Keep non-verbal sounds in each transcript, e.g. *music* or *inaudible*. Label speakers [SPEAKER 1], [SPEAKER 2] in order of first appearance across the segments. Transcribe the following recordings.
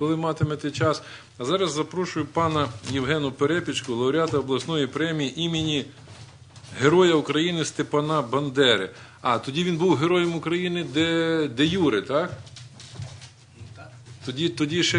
[SPEAKER 1] коли матимете час. А зараз запрошую пана Євгену Перепічку, лауреата обласної премії імені Героя України Степана Бандери. А тоді він був героєм України де, де Юри, так? Тоді, тоді ще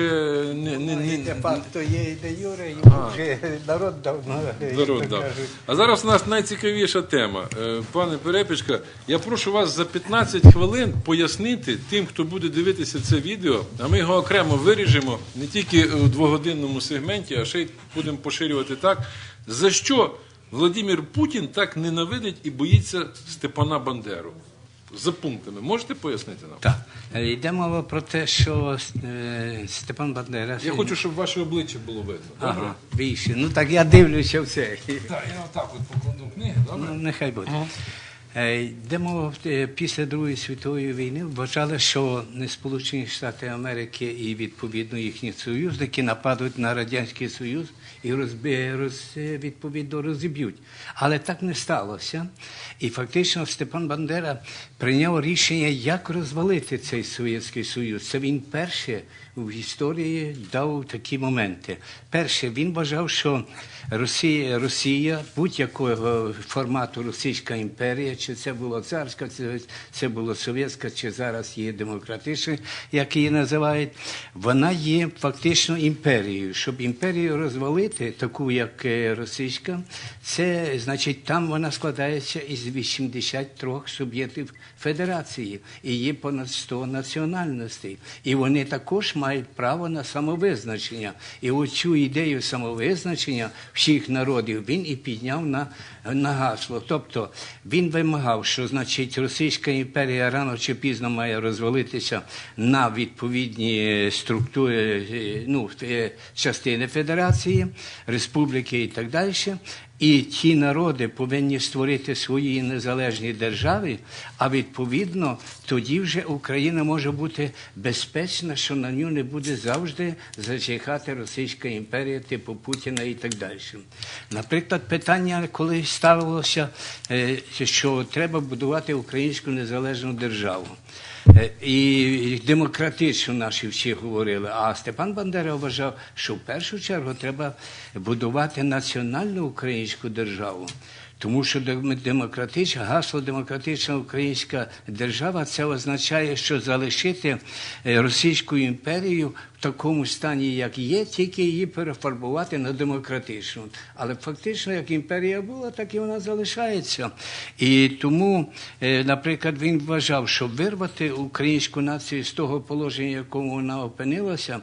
[SPEAKER 1] не, не, не,
[SPEAKER 2] де факто є і де Юре, йому вже народ давно
[SPEAKER 1] Народ дав.
[SPEAKER 2] кажуть.
[SPEAKER 1] А зараз у нас найцікавіша тема. Е, Пане Перепічка, я прошу вас за 15 хвилин пояснити тим, хто буде дивитися це відео, а ми його окремо виріжемо не тільки у двогодинному сегменті, а ще й будемо поширювати так, за що Владимир Путін так ненавидить і боїться Степана Бандеру. За пунктами. Можете пояснити нам?
[SPEAKER 2] Так. Е, Йде мова про те, що е, Степан Бандера.
[SPEAKER 1] Я хочу, щоб ваше обличчя було видно. Добре?
[SPEAKER 2] Ага, більше. Ну так я дивлюся в це.
[SPEAKER 1] Так, я отак от покладу книги, добре?
[SPEAKER 2] Ну, нехай буде. Е, Йде мова е, після Другої світової війни вважали, що Сполучені Штати Америки і відповідно їхні союзники нападуть на Радянський Союз і розбі, роз, е, відповідно розіб'ють. Але так не сталося. І фактично Степан Бандера прийняв рішення, як розвалити цей Совєтський Союз. Це він перше в історії дав такі моменти. Перше, він вважав, що Росія, Росія будь-якого формату Російська імперія, чи це була царська, чи це була совєтська, чи зараз є демократична, як її називають, вона є фактично імперією. Щоб імперію розвалити, таку як е, російська, це значить там вона складається із 83 суб'єктів федерації і є понад 100 національностей. І вони також мають право на самовизначення. І оцю ідею самовизначення всіх народів він і підняв на, на гасло. Тобто він вимагав, що значить Російська імперія рано чи пізно має розвалитися на відповідні структури, е, ну, е, частини федерації, республіки і так далі. І ті народи повинні створити свої незалежні держави, а відповідно тоді вже Україна може бути безпечна, що на нього не буде завжди зачекати Російська імперія, типу Путіна і так далі. Наприклад, питання, коли ставилося, е, що треба будувати українську незалежну державу. Е, І демократично наші всі говорили. А Степан Бандера вважав, що в першу чергу треба будувати національну українську державу. Тому що дем- демократична, гасло демократична українська держава це означає, що залишити е, Російську імперію в такому стані, як є, тільки її перефарбувати на демократичну. Але фактично, як імперія була, так і вона залишається. І тому, е, наприклад, він вважав, що вирвати українську націю з того положення, в якому вона опинилася,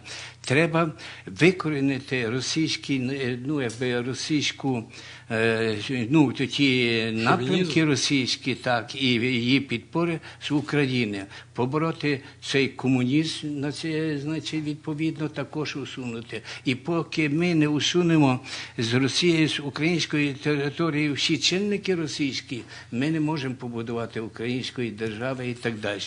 [SPEAKER 2] треба викорінити російські, е, ну, якби російську, е, ну, ті напрямки російські, так, і її підпори з України, побороти цей комунізм, на це, значить, відповідно, також усунути. І поки ми не усунемо з Росії, з української території всі чинники російські, ми не можемо побудувати української держави і так далі.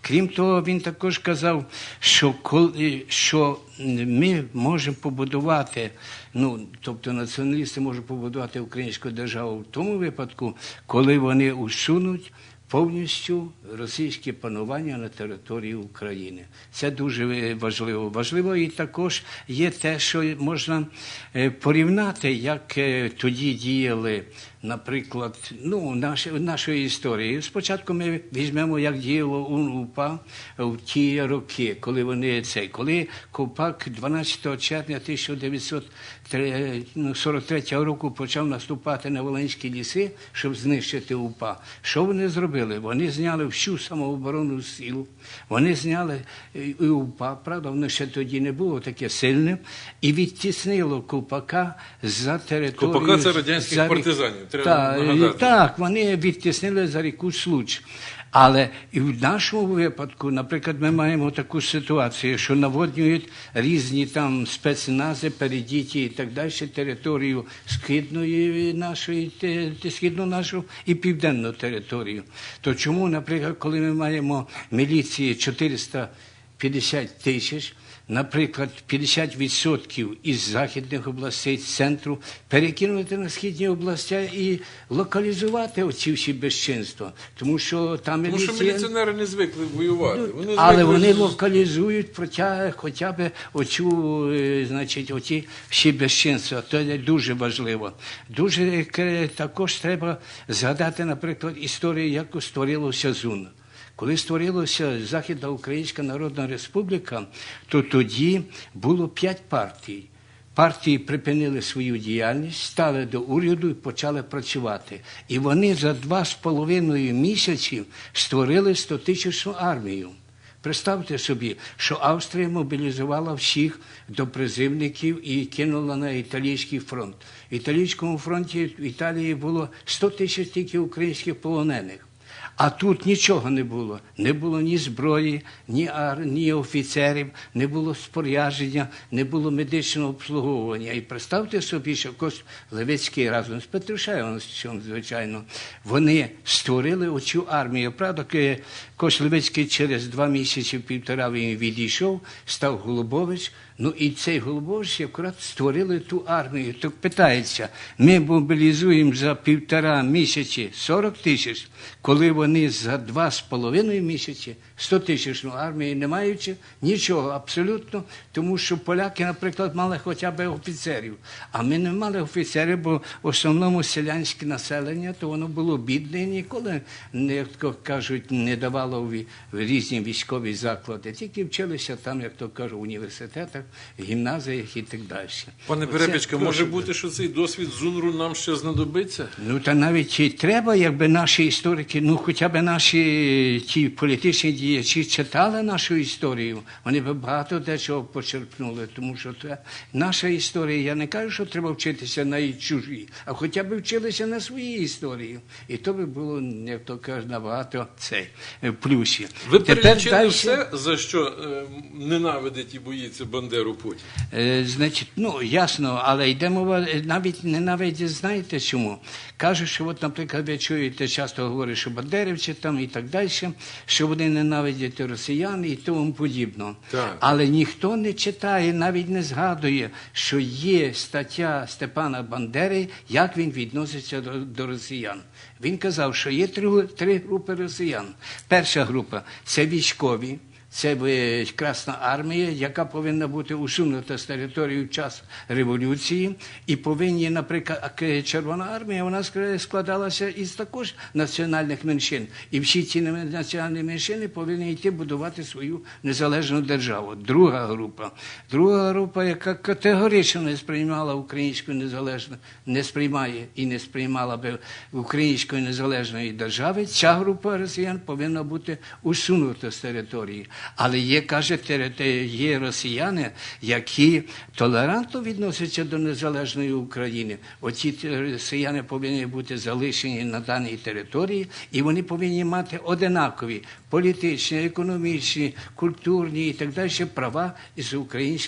[SPEAKER 2] Крім того, він також казав, що коли що ми можемо побудувати, ну тобто націоналісти можуть побудувати українську державу в тому випадку, коли вони усунуть повністю російське панування на території України. Це дуже важливо. Важливо і також є те, що можна е, порівняти, як е, тоді діяли, наприклад, ну, наші, нашої історії. Спочатку ми візьмемо, як діяло УНУПА в ті роки, коли вони це, коли Ковпак 12 червня 1943 року почав наступати на Волинські ліси, щоб знищити УПА. Що вони зробили? Вони зняли всю самооборону силу, вони зняли е, і УПА, правда, воно ще тоді не було таке сильним, і відтіснило Купака за територію.
[SPEAKER 1] Купака це радянських
[SPEAKER 2] за
[SPEAKER 1] партизанів, треба
[SPEAKER 2] Так,
[SPEAKER 1] нагадати.
[SPEAKER 2] Так, вони відтіснили за ріку Случ. Але і в нашому випадку, наприклад, ми маємо таку ситуацію, що наводнюють різні там спецнази, передіті і так далі територію східної нашої східну нашу і південну територію. То чому, наприклад, коли ми маємо міліції 450 тисяч, наприклад, 50% із західних областей з центру перекинути на східні області і локалізувати оці всі безчинства. Тому що там
[SPEAKER 1] Тому що
[SPEAKER 2] міліція-
[SPEAKER 1] міліціонери не звикли воювати. Вони
[SPEAKER 2] але
[SPEAKER 1] звикли
[SPEAKER 2] вони
[SPEAKER 1] з-
[SPEAKER 2] локалізують протя, хоча б оцю, е, значить, оці всі безчинства. То є дуже важливо. Дуже е, також треба згадати, наприклад, історію, як створилося ЗУН. Коли створилася Західна Українська Народна Республіка, то тоді було п'ять партій. Партії припинили свою діяльність, стали до уряду і почали працювати. І вони за два з половиною місяці створили 100-тисячну армію. Представте собі, що Австрія мобілізувала всіх до призивників і кинула на італійський фронт. В італійському фронті в Італії було 100 тисяч тільки українських полонених. А тут нічого не було. Не було ні зброї, ні, ар, ні офіцерів, не було спорядження, не було медичного обслуговування. І представте собі, що Кош Левицький разом з Петрушевим, звичайно, вони створили оцю армію. Правда, ки- Кош Левицький через два місяці, півтора він відійшов, став Голубович. Ну і цей Голубович якраз створили ту армію. Так питається, ми мобілізуємо за півтора місяці 40 тисяч, коли вони за два з половиною місяці 100 тисячну армію, не маючи нічого абсолютно, тому що поляки, наприклад, мали хоча б офіцерів. А ми не мали офіцерів, бо в основному селянське населення, то воно було бідне і ніколи, як кажуть, не давало в, в різні військові заклади. Тільки вчилися там, як то кажуть, в університетах, гімназіях і так далі.
[SPEAKER 1] Пане
[SPEAKER 2] Оце
[SPEAKER 1] може
[SPEAKER 2] прошу.
[SPEAKER 1] бути, що цей досвід ЗУНРу нам ще знадобиться?
[SPEAKER 2] Ну та навіть і треба, якби наші історики, ну хоча б наші ті політичні діячі читали нашу історію, вони б багато дечого почерпнули, тому що це наша історія. Я не кажу, що треба вчитися на її чужі, а хоча б вчилися на своїй історії. І то би було, як то кажуть, набагато цей плюсів.
[SPEAKER 1] Ви перелічили все, за що е, ненавидить і боїться Бандеру Путін?
[SPEAKER 2] Е, Значить, ну ясно, але йде мова е, навіть не навіть знаєте чому. Кажуть, що от, наприклад, ви чуєте, часто говорять, що бандерівці там і так далі, що вони ненавидять росіян і тому подібно.
[SPEAKER 1] Так.
[SPEAKER 2] Але ніхто не читає, навіть не згадує, що є стаття Степана Бандери, як він відноситься до, до росіян. Він казав, що є три, три групи росіян. Перша група це військові. Це е, Красна армія, яка повинна бути усунута з території в час революції, і повинні, наприклад, Червона армія вона ск- складалася із також національних меншин. І всі ці національні меншини повинні йти будувати свою незалежну державу. Друга група, друга група, яка категорично не сприймала українську незалежну, не сприймає і не сприймала би української незалежної держави. Ця група росіян повинна бути усунута з території. Але є, каже, є росіяни, які толерантно відносяться до незалежної України. Оці росіяни повинні бути залишені на даній території, і вони повинні мати одинакові політичні, економічні, культурні і так далі права із,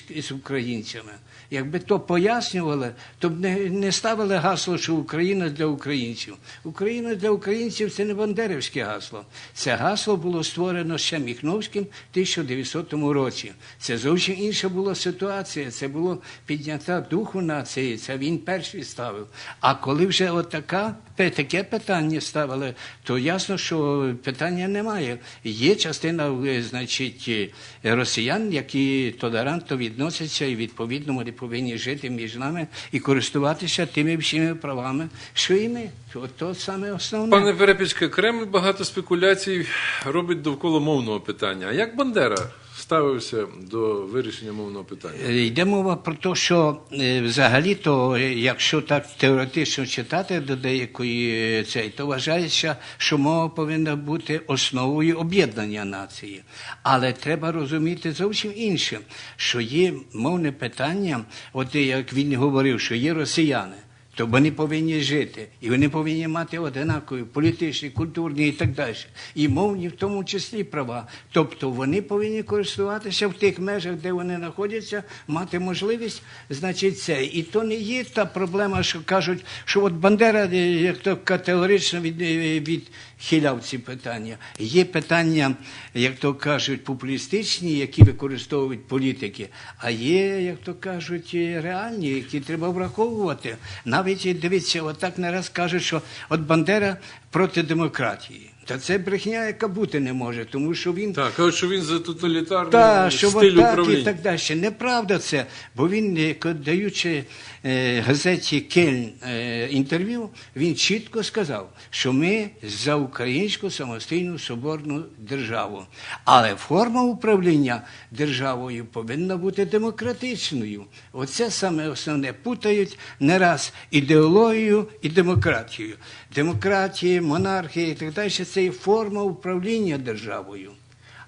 [SPEAKER 2] із українцями. Якби то пояснювали, то б не, не ставили гасло, що Україна для українців. Україна для українців це не бандерівське гасло. Це гасло було створено ще Міхновським 1900 році. Це зовсім інша була ситуація. Це було підняття духу нації. Це він перший ставив. А коли вже отака, таке питання ставили, то ясно, що питання немає. Є частина, е, значить, е, росіян, які толерантно відносяться і відповідно вони повинні жити між нами і користуватися тими всіми правами, що і ми. От то саме основне.
[SPEAKER 1] Пане Перепічка, Кремль багато спекуляцій робить довкола мовного питання. А як Бандера ставився до вирішення мовного питання?
[SPEAKER 2] Е, Йде мова про те, що е, взагалі-то, е, якщо так теоретично читати до деякої е, цей, то вважається, що мова повинна бути основою об'єднання нації. Але треба розуміти зовсім інше, що є мовне питання, от як він говорив, що є росіяни. То вони повинні жити, і вони повинні мати однакові політичні, культурні і так далі. І мовні в тому числі права. Тобто вони повинні користуватися в тих межах, де вони знаходяться, мати можливість, значить, це. І то не є та проблема, що кажуть, що от Бандера е, як то категорично від, е, відхиляв ці питання. Є питання, як то кажуть, популістичні, які використовують політики, а є, як то кажуть, реальні, які треба враховувати. Навіть дивіться, отак не раз кажуть, що от Бандера проти демократії. Та це брехня, яка бути не може, тому що він
[SPEAKER 1] Так, кажуть, що він за тоталітарний
[SPEAKER 2] та, що
[SPEAKER 1] стиль
[SPEAKER 2] так
[SPEAKER 1] управління.
[SPEAKER 2] і так далі. Неправда це, бо він, е, даючи е, газеті Кельн е, інтерв'ю, він чітко сказав, що ми за українську самостійну соборну державу. Але форма управління державою повинна бути демократичною. Оце саме основне. Путають не раз ідеологію і демократію. Демократія, монархія і так далі це і форма управління державою.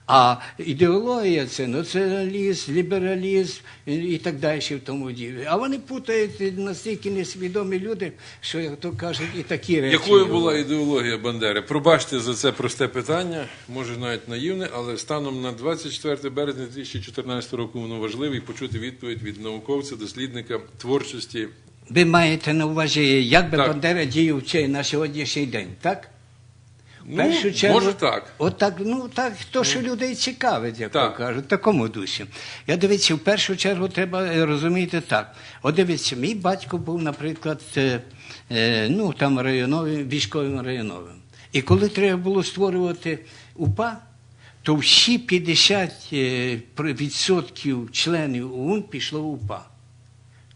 [SPEAKER 2] А ідеологія це націоналізм, лібералізм і так далі в тому ділі. А вони путають настільки несвідомі люди, що, як то кажуть, і такі речі.
[SPEAKER 1] Якою була ідеологія Бандери? Пробачте за це просте питання, може навіть наївне, але станом на 24 березня 2014 року воно важливо і почути відповідь від науковця, дослідника творчості.
[SPEAKER 2] Ви маєте на увазі, як би
[SPEAKER 1] Так.
[SPEAKER 2] Бандера діяв на сьогоднішній день, так?
[SPEAKER 1] Ну,
[SPEAKER 2] першу чергу,
[SPEAKER 1] може так.
[SPEAKER 2] От так, ну так, то, що людей цікавить, як
[SPEAKER 1] Так.
[SPEAKER 2] то кажуть, в такому дусі. Я дивіться, в першу чергу треба е, розуміти так. От дивіться, мій батько був, наприклад, е, е, ну там районовим, військовим районовим. І коли треба було створювати УПА, то всі 50% е, відсотків членів ОУН пішло в УПА.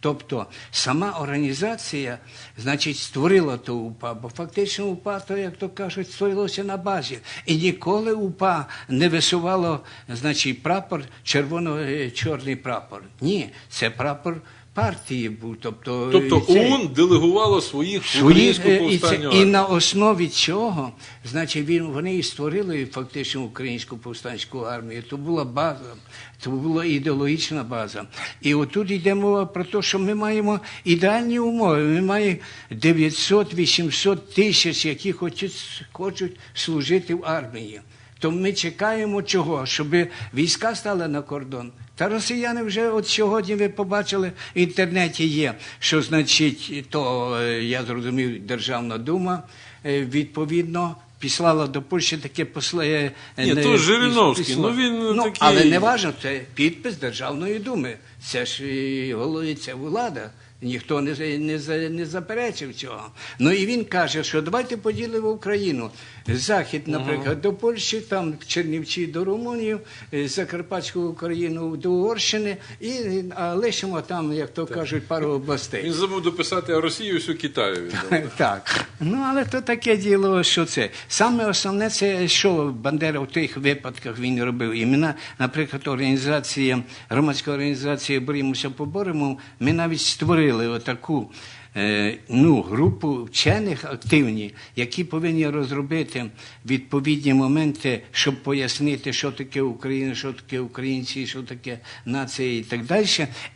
[SPEAKER 2] Тобто сама організація, значить, створила ту УПА, бо фактично УПА, то, як то кажуть, створилося на базі. І ніколи УПА не висувало, значить, прапор, червоно-чорний прапор. Ні, це прапор партії був. Тобто,
[SPEAKER 1] Тобто
[SPEAKER 2] це-
[SPEAKER 1] ОУН делегувало своїх
[SPEAKER 2] Свої,
[SPEAKER 1] українську
[SPEAKER 2] е, і, це, і на основі цього, значить, він, вони і створили фактично українську повстанську армію. То була база, то була ідеологічна база. І отут йде мова про те, що ми маємо ідеальні умови. Ми маємо 900-800 тисяч, які хочуть, хочуть служити в армії. То ми чекаємо чого? Щоб війська стали на кордон. Та росіяни вже от сьогодні ви побачили в інтернеті є, що значить, то е, я зрозумів, Державна дума е, відповідно. Післала до Польщі таке послає.
[SPEAKER 1] Ні, то Жириновський, ну, він
[SPEAKER 2] ну,
[SPEAKER 1] такий-
[SPEAKER 2] Але не важно, це підпис Державної думи. Це ж і голові, це влада. Ніхто не, не, не заперечив цього. Ну і він каже, що давайте поділимо Україну. Захід, наприклад, до Польщі, там Чернівці до Румунії, е, Закарпатську Україну до Угорщини, і а лишимо там, як то кажуть, пару областей.
[SPEAKER 1] Він забув дописати, а Росію всю Китаю. *laughs*
[SPEAKER 2] Так. Ну, але то таке діло, що це. Саме основне, це що Бандера в тих випадках він робив. Іменно, наприклад, організація, громадська організація Борімося поборемо, ми навіть створили отаку. Е, Ну, групу вчених активні, які повинні розробити відповідні моменти, щоб пояснити, що таке Україна, що таке українці, що таке нація і так далі,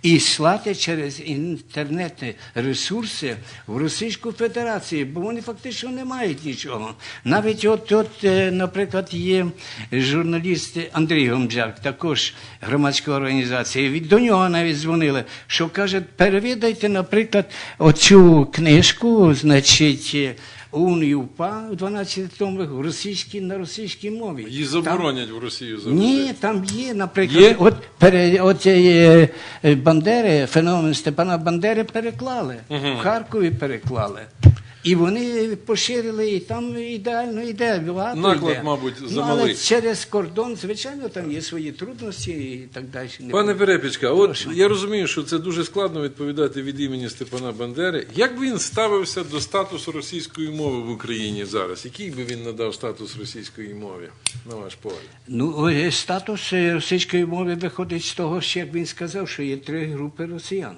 [SPEAKER 2] і слати через інтернетні ресурси в Російську Федерацію, бо вони фактично не мають нічого. Навіть от, от е, наприклад, є журналіст Андрій Гомбзяк, також громадська організація. Від- До нього навіть дзвонили, що каже, перевідайте, наприклад, оцю книжку, значить. е, УН і УПА в 12 томах в російській, на російській мові.
[SPEAKER 1] Її
[SPEAKER 2] Там-
[SPEAKER 1] заборонять в Росію завжди.
[SPEAKER 2] ні, там є, наприклад,
[SPEAKER 1] Є?
[SPEAKER 2] от, пере, от е, е, Бандери, феномен Степана Бандери переклали, в Харкові переклали. І вони поширили, і там ідеально йде. багато
[SPEAKER 1] Наклад,
[SPEAKER 2] йде.
[SPEAKER 1] мабуть,
[SPEAKER 2] ну,
[SPEAKER 1] замалий.
[SPEAKER 2] але через кордон, звичайно, там є свої трудності і так далі. Не
[SPEAKER 1] Пане. Перепічка, от я розумію, що це дуже складно відповідати від імені Степана Бандери. Як би він ставився до статусу російської мови в Україні зараз? Який би він надав статус російської мові, на ваш погляд?
[SPEAKER 2] Ну, е, статус е, російської мови виходить з того, що, як він сказав, що є три групи росіян.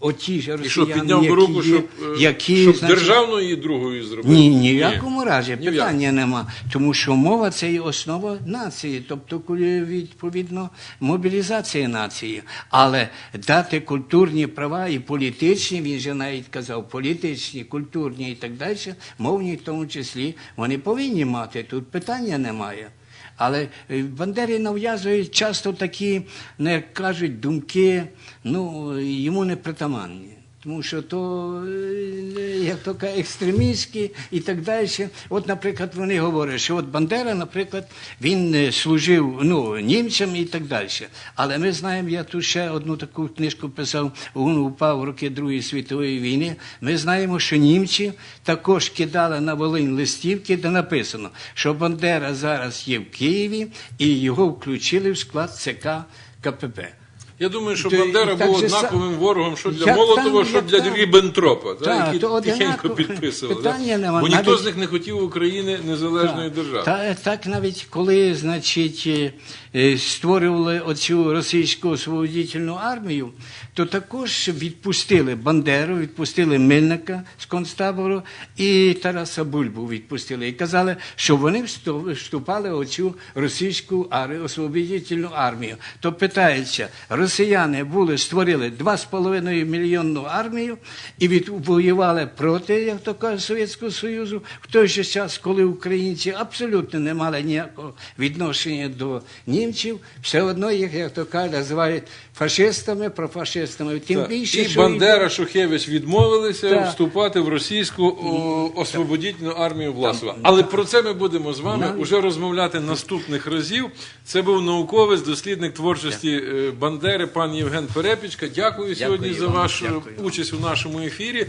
[SPEAKER 2] Оті ж
[SPEAKER 1] І що, підняв
[SPEAKER 2] які,
[SPEAKER 1] руку, щоб, е,
[SPEAKER 2] які
[SPEAKER 1] щоб
[SPEAKER 2] значить,
[SPEAKER 1] державною її другою зробити?
[SPEAKER 2] ні, ні в якому разі
[SPEAKER 1] Ні в
[SPEAKER 2] питання нема. Тому що мова це і основа нації, тобто коли, відповідно мобілізація нації. Але дати культурні права і політичні, він же навіть казав, політичні, культурні і так далі, мовні в тому числі, вони повинні мати. Тут питання немає. Але е, Бандері нав'язують часто такі, ну, як кажуть, думки, ну, йому не притаманні. Тому що то, е, як то кажуть, екстремістські і так далі. От, наприклад, вони говорять, що от Бандера, наприклад, він е, служив ну, німцям і так далі. Але ми знаємо, я тут ще одну таку книжку писав, він упав в роки Другої світової війни. Ми знаємо, що німці також кидали на Волинь листівки, де написано, що Бандера зараз є в Києві і його включили в склад ЦК КПП.
[SPEAKER 1] Я думаю, що Бандера був однаковим ворогом, що для Молотова, що для
[SPEAKER 2] Рібентропа
[SPEAKER 1] Ріббентропа, та, які тихенько підписували.
[SPEAKER 2] Питання
[SPEAKER 1] Бо ніхто з них не хотів України незалежної держави.
[SPEAKER 2] Та, так навіть коли, значить, створювали оцю російську освободительну армію, то також відпустили Бандеру, відпустили Мельника з концтабору і Тараса Бульбу відпустили. І казали, що вони всту- вступали в оцю російську освободительну армію. То питається, росіяни були, створили 2,5 мільйонну армію і від, воювали проти, як то кажуть, Совєтського Союзу, в той же час, коли українці абсолютно не мали ніякого відношення до німців, все одно їх, як то кажуть, називають фашистами, профашистами. Тим
[SPEAKER 1] Так.
[SPEAKER 2] більше,
[SPEAKER 1] і
[SPEAKER 2] що
[SPEAKER 1] Бандера, Шухевич відмовилися
[SPEAKER 2] Так.
[SPEAKER 1] вступати в російську о, освободительну армію Власова. Але про це ми будемо з вами
[SPEAKER 2] Нам-
[SPEAKER 1] уже розмовляти наступних разів. Це був науковець, дослідник творчості е, Бандери, пан Євген Перепічка. Дякую сьогодні за вашу
[SPEAKER 2] Дякую
[SPEAKER 1] участь у нашому ефірі.